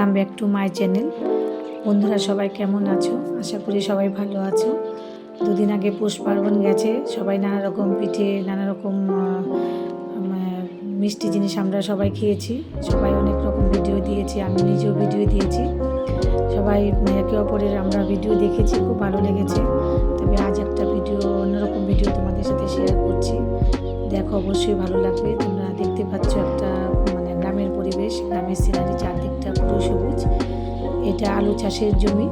Welcome back to my channel বন্ধুরা, সবাই কেমন আছো? আশা করি সবাই ভালো আছো। দুদিন আগে পৌষ পার্বণ গেছে। সবাই নানা রকম পিঠে নানা রকম মিষ্টি জিনিস আমরা সবাই খেয়েছি। সবাই অনেক রকম ভিডিও দিয়েছি, আমি নিজেও ভিডিও দিয়েছি। সবাই একে অপরের আমরা ভিডিও দেখেছি, খুব ভালো লেগেছে। তবে আজ একটা ভিডিও অন্যরকম ভিডিও তোমাদের সাথে শেয়ার করছি। দেখো, অবশ্যই ভালো লাগবে। তোমরা দেখতে পাচ্ছ একটা পরিবেশ গ্রামের সিনারি চারদিকটা পুরো সবুজ। এটা আলু চাষের জমি।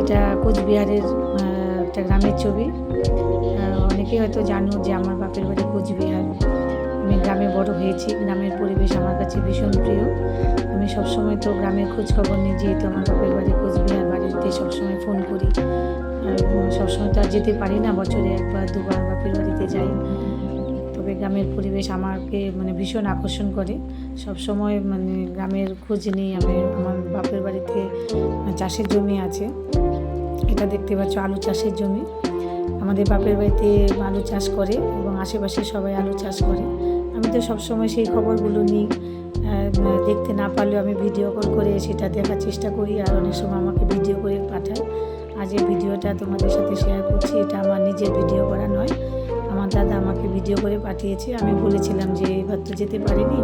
এটা কোচবিহারের একটা গ্রামের ছবি। অনেকেই হয়তো জানো যে আমার বাপের বাড়ি কোচবিহার। আমি গ্রামে বড় হয়েছি, গ্রামের পরিবেশ আমার কাছে ভীষণ প্রিয়। আমি সবসময় তো গ্রামের খোঁজ খবর নিই, যেহেতু আমার বাপের বাড়ি কোচবিহার, বাড়িতে সবসময় ফোন করি। সবসময় তো আর যেতে পারি না, বছরে একবার, দুবার বাপের বাড়িতে যাই। তবে গ্রামের পরিবেশ আমাকে মানে ভীষণ আকর্ষণ করে। সব সময় মানে গ্রামের খোঁজ নিই আমি। আমার বাপের বাড়িতে চাষের জমি আছে। এটা দেখতে পাচ্ছ আলু চাষের জমি। আমাদের বাপের বাড়িতে আলু চাষ করে এবং আশেপাশে সবাই আলু চাষ করে। আমি তো সবসময় সেই খবরগুলো নিই। দেখতে না পারলেও আমি ভিডিও কল করে সেটা দেখার চেষ্টা করি আর অনেক সময় আমাকে ভিডিও করে পাঠায়। আজ এই ভিডিওটা তোমাদের সাথে শেয়ার করছি। এটা আমার নিজের ভিডিও করা নয়। আমার দাদা আমাকে ভিডিও করে পাঠিয়েছে। আমি বলেছিলাম যে এবার তো যেতে পারিনি।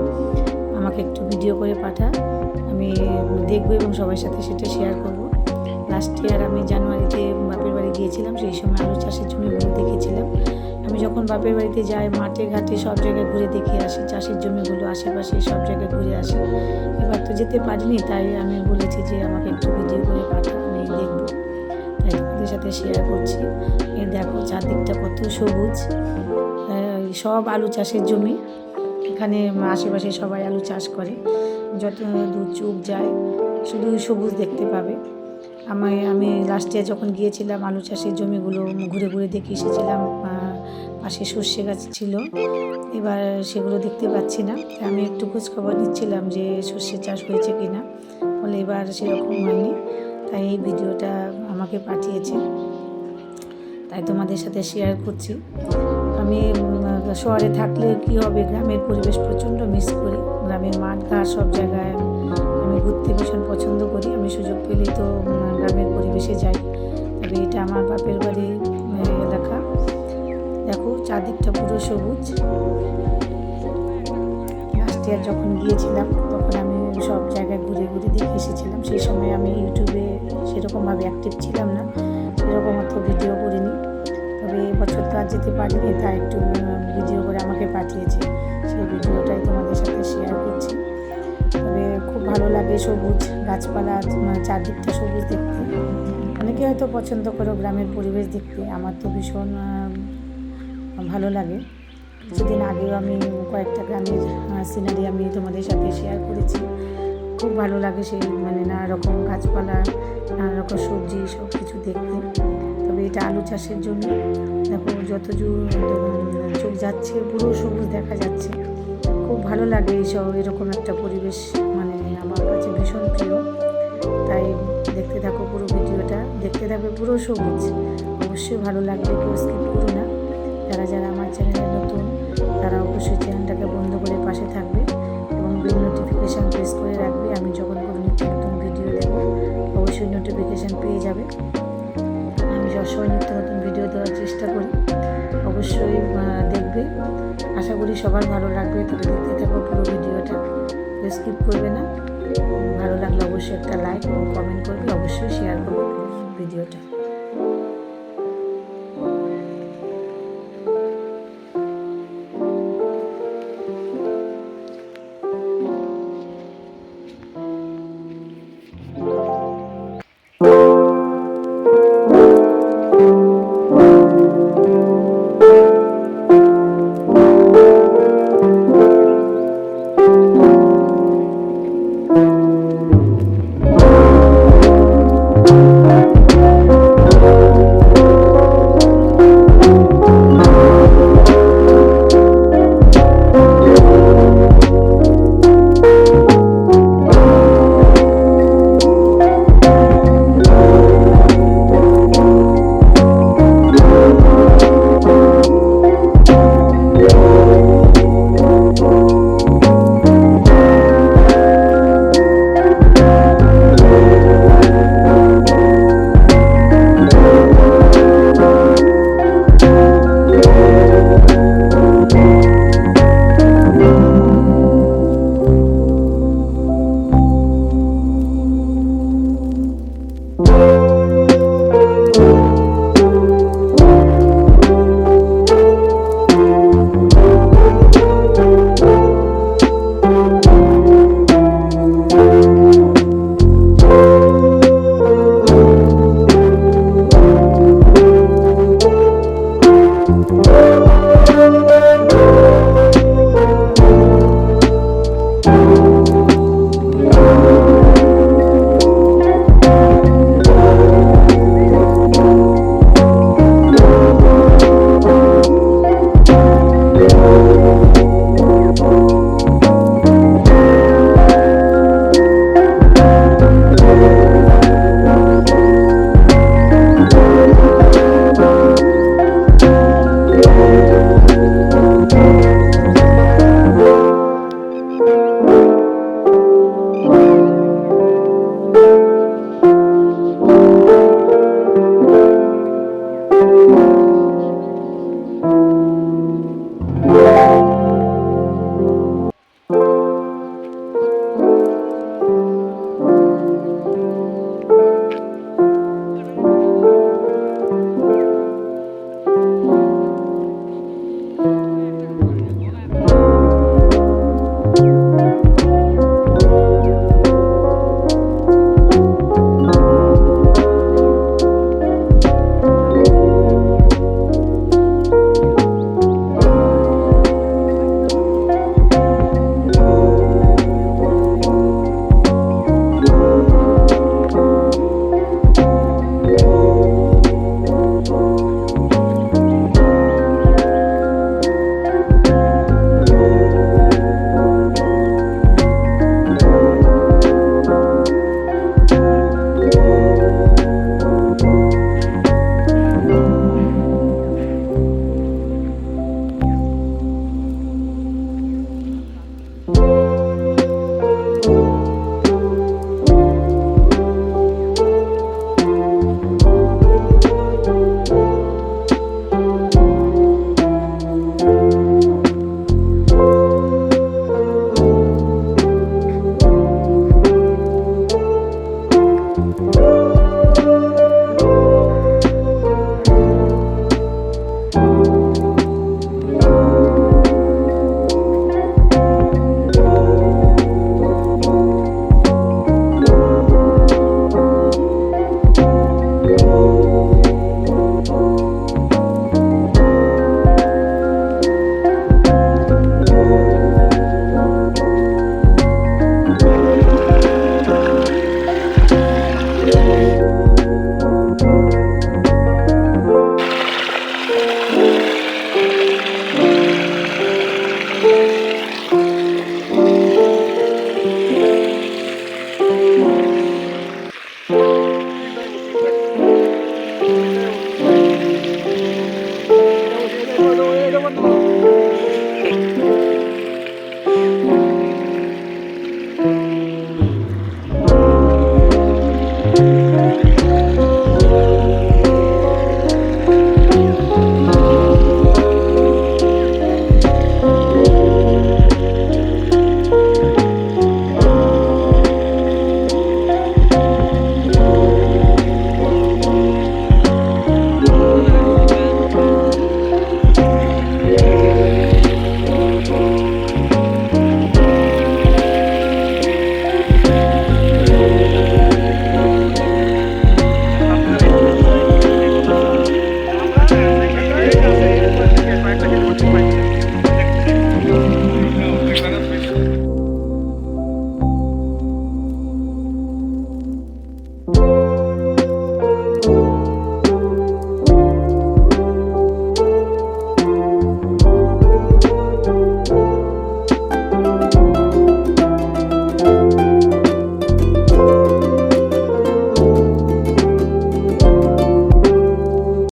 আমাকে একটু ভিডিও করে পাঠা। আমি দেখব এবং সবার সাথে সেটা শেয়ার করব। লাস্ট ইয়ার আমি জানুয়ারিতে বাপের বাড়ি গিয়েছিলাম। সেই সময় আলু চাষের জমিগুলো দেখেছিলাম। আমি যখন বাপের বাড়িতে যাই, মাঠে, ঘাটে সব জায়গায় ঘুরে দেখে আসি। চাষের জমিগুলো, আশেপাশে সব জায়গায় ঘুরে আসি। এবার তো যেতে পারিনি, তাই আমি বলেছি যে আমাকে একটু ভিডিও করে পাঠা। আমি দেখব। তোমাদের সাথে শেয়ার করছি। এই দেখো চারদিকটা কত সবুজ। সব আলু চাষের জমি। এখানে আশেপাশে সবাই আলু চাষ করে। যত দূর চোখ যায়, শুধু সবুজ দেখতে পাবে। আমি আমি লাস্ট ইয়ার যখন গিয়েছিলাম, আলু চাষের জমিগুলো ঘুরে ঘুরে দেখে এসেছিলাম পাশে সর্ষে গাছ ছিল। এবার সেগুলো দেখতে পাচ্ছি না। আমি একটু খোঁজ খবর নিচ্ছিলাম যে সর্ষে চাষ হয়েছে কি না বলে এবার সেরকম হয়নি। তাই এই ভিডিওটা আমাকে পাঠিয়েছে। তাই তোমাদের সাথে শেয়ার করছি। আমি শহরে থাকলে কি হবে? গ্রামের পরিবেশ প্রচণ্ড মিস করি। গ্রামের মাঠ ঘাট সব জায়গায় আমি ঘুরতে ভীষণ পছন্দ করি। আমি সুযোগ পেলে তো গ্রামের পরিবেশে যাই। তবে এটা আমার বাপের বাড়ি এলাকা। দেখো, চারদিকটা পুরো সবুজ। লাস্ট ইয়ার যখন গিয়েছিলাম, তখন আমি সব জায়গায় ঘুরে ঘুরে দেখে এসেছিলাম। সেই সময় আমি ইউটিউবে সেরকমভাবে অ্যাক্টিভ ছিলাম না সেরকম অত ভিডিও করিনি। তবে এবছর তো আর যেতে পারিনি, তাই একটু ভিডিও করে আমাকে পাঠিয়েছে। সেই ভিডিওটাই তোমাদের সাথে শেয়ার করছি। তবে খুব ভালো লাগে সবুজ গাছপালা মানে চারদিকটা সবুজ দেখতে। অনেকে হয়তো পছন্দ করো গ্রামের পরিবেশ দেখতে, আমার তো ভীষণ ভালো লাগে। কিছুদিন আগেও আমি কয়েকটা গ্রামের সিনারি আমি তোমাদের সাথে শেয়ার করেছি। খুব ভালো লাগে সেই মানে নানা রকম গাছপালা নানা রকম সবজি সব কিছু দেখতে। তবে এটা আলু চাষের জন্য। দেখো, যত চোখ যাচ্ছে, পুরো সবুজ দেখা যাচ্ছে। খুব ভালো লাগে এইসব, এরকম একটা পরিবেশ মানে আমার কাছে ভীষণ প্রিয়। তাই দেখতে থাকো পুরো ভিডিওটা। দেখতে থাকবে পুরো সবুজ। অবশ্যই ভালো লাগবে, কেউ স্কিপ করো না। যারা যারা আমার চ্যানেলে তারা অবশ্যই চ্যানেলটাকে বন্ধ করে পাশে থাকবে এবং বেল নোটিফিকেশান প্রেস করে রাখবে। আমি যখন কোনো নিত্য নতুন ভিডিও দেবো অবশ্যই নোটিফিকেশান পেয়ে যাবে। আমি সবসময় নিত্য নতুন ভিডিও দেওয়ার চেষ্টা করি। অবশ্যই দেখবে। আশা করি সবার ভালো লাগবে। তবে দেখতে থাকো, পুরো ভিডিওটা স্কিপ করবে না। ভালো লাগলে অবশ্যই একটা লাইক এবং কমেন্ট করবে। অবশ্যই শেয়ার করবে ভিডিওটা